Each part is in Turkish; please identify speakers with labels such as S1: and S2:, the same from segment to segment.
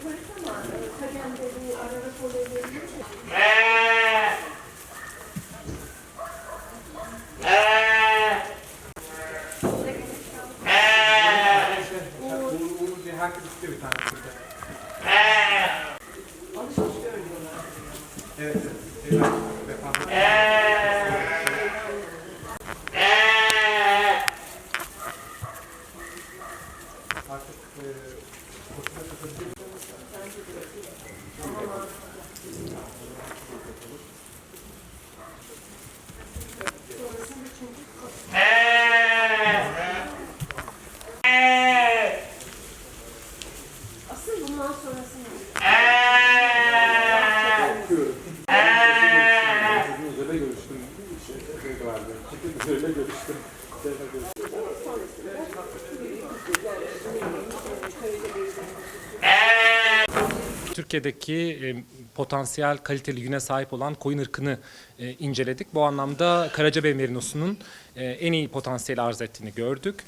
S1: yaparız ama kalemleri, ara raporları Herkes istiyor bir tane. Asıl
S2: Türkiye'deki e, potansiyel kaliteli yüne sahip olan koyun ırkını e, inceledik. Bu anlamda Karacabey Merinosu'nun e, en iyi potansiyeli arz ettiğini gördük.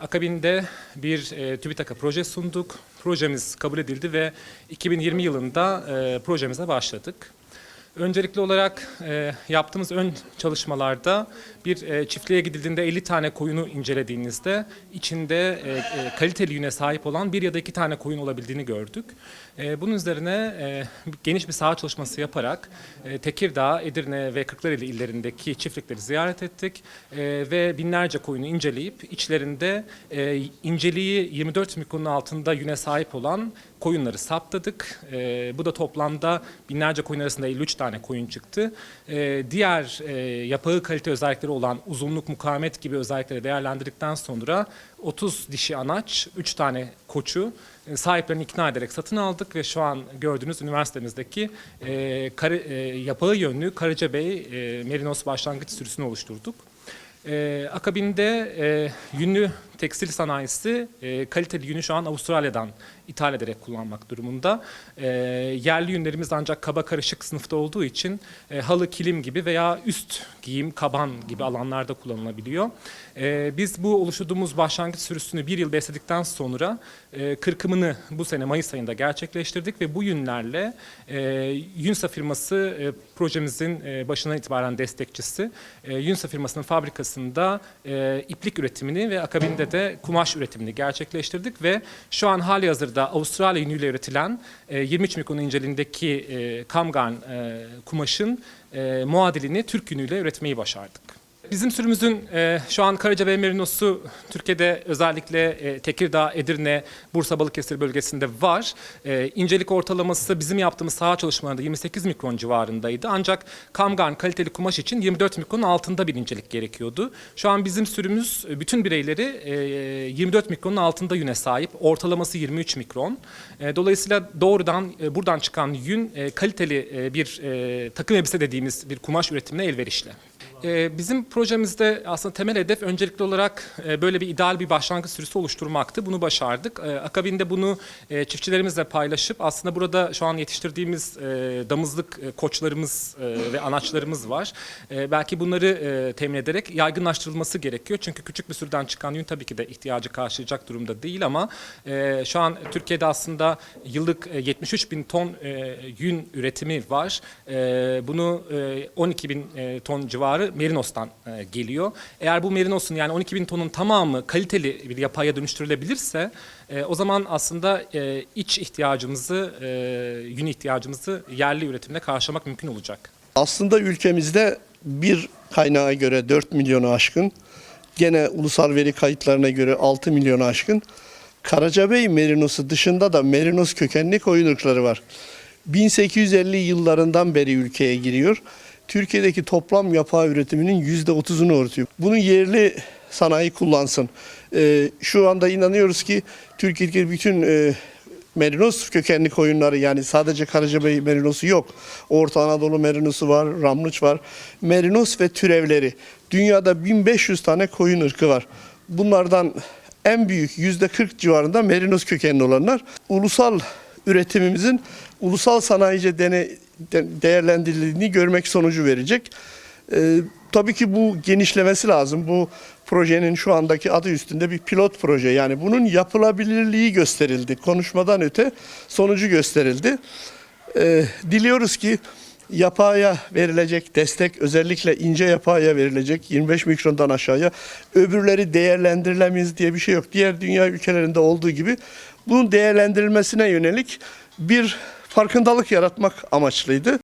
S2: Akabinde bir TÜBİTAK'a proje sunduk. Projemiz kabul edildi ve 2020 yılında projemize başladık. Öncelikli olarak e, yaptığımız ön çalışmalarda bir e, çiftliğe gidildiğinde 50 tane koyunu incelediğinizde içinde e, e, kaliteli yüne sahip olan bir ya da iki tane koyun olabildiğini gördük. E, bunun üzerine e, geniş bir saha çalışması yaparak e, Tekirdağ, Edirne ve Kırklareli illerindeki çiftlikleri ziyaret ettik E, ve binlerce koyunu inceleyip içlerinde e, inceliği 24 mikronun altında yüne sahip olan koyunları saptadık. E, bu da toplamda binlerce koyun arasında 53 tane koyun çıktı. E, diğer e, yapağı kalite özellikleri olan uzunluk, mukavemet gibi özellikleri değerlendirdikten sonra 30 dişi anaç, 3 tane koçu e, sahiplerini ikna ederek satın aldık ve şu an gördüğünüz üniversitemizdeki e, karı, e, yapağı yönlü Karacabey e, Merinos başlangıç sürüsünü oluşturduk. E, akabinde e, yünlü tekstil sanayisi e, kaliteli yünü şu an Avustralya'dan ithal ederek kullanmak durumunda. E, yerli yünlerimiz ancak kaba karışık sınıfta olduğu için e, halı, kilim gibi veya üst giyim, kaban gibi alanlarda kullanılabiliyor. E, biz bu oluşturduğumuz başlangıç sürüsünü bir yıl besledikten sonra e, kırkımını bu sene Mayıs ayında gerçekleştirdik ve bu yünlerle e, Yunsa firması e, projemizin e, başından itibaren destekçisi. E, Yunsa firmasının fabrikasında e, iplik üretimini ve akabinde de kumaş üretimini gerçekleştirdik ve şu an hali hazırda Avustralya yünüyle üretilen e, 23 mikron inceliğindeki e, kamgarn e, kumaşın e, muadilini Türk yünüyle üretmeyi başardık. Bizim sürümüzün e, şu an Karacabey Merinosu Türkiye'de özellikle e, Tekirdağ, Edirne, Bursa, Balıkesir bölgesinde var. E, incelik ortalaması bizim yaptığımız saha çalışmalarında 28 mikron civarındaydı. Ancak kamgarn kaliteli kumaş için 24 mikronun altında bir incelik gerekiyordu. Şu an bizim sürümüz e, bütün bireyleri e, 24 mikronun altında yüne sahip. Ortalaması 23 mikron. E, dolayısıyla doğrudan e, buradan çıkan yün e, kaliteli e, bir e, takım elbise dediğimiz bir kumaş üretimine elverişli. Ee, Bizim projemizde aslında temel hedef öncelikli olarak e, böyle bir ideal bir başlangıç sürüsü oluşturmaktı. Bunu başardık. Ee, Akabinde bunu e, çiftçilerimizle paylaşıp aslında burada şu an yetiştirdiğimiz e, damızlık e, koçlarımız e, ve anaçlarımız var. E, Belki bunları e, temin ederek yaygınlaştırılması gerekiyor. Çünkü küçük bir sürüden çıkan yün tabii ki de ihtiyacı karşılayacak durumda değil ama e, şu an Türkiye'de aslında yıllık e, 73 bin ton e, yün üretimi var. E, Bunu e, 12 bin e, ton civarı Merinos'tan e, geliyor. Eğer bu Merinos'un yani 12 bin tonun tamamı kaliteli bir yapaya dönüştürülebilirse e, o zaman aslında e, iç ihtiyacımızı, e, yün ihtiyacımızı yerli üretimle karşılamak mümkün olacak.
S3: Aslında ülkemizde bir kaynağa göre 4 milyonu aşkın, gene ulusal veri kayıtlarına göre 6 milyonu aşkın Karacabey merinosu dışında da merinos kökenli koyun ırkları var. 1850 yıllarından beri ülkeye giriyor. Türkiye'deki toplam yapağı üretiminin %30'unu örtüyor. Bunu yerli sanayi kullansın. Ee, şu anda inanıyoruz ki Türkiye'deki bütün e, Merinos kökenli koyunları yani sadece Karacabey merinosu yok. Orta Anadolu merinosu var, Ramlıç var. Merinos ve türevleri. Dünyada 1500 tane koyun ırkı var. Bunlardan en büyük %40 civarında merinos kökenli olanlar. Ulusal üretimimizin ulusal sanayice dene, de- değerlendirildiğini görmek sonucu verecek. Ee, tabii ki bu genişlemesi lazım. Bu projenin şu andaki adı üstünde bir pilot proje. Yani bunun yapılabilirliği gösterildi. Konuşmadan öte sonucu gösterildi. Ee, diliyoruz ki yapaya verilecek destek özellikle ince yapaya verilecek 25 mikrondan aşağıya öbürleri değerlendirilemeyiz diye bir şey yok. Diğer dünya ülkelerinde olduğu gibi bunun değerlendirilmesine yönelik bir farkındalık yaratmak amaçlıydı.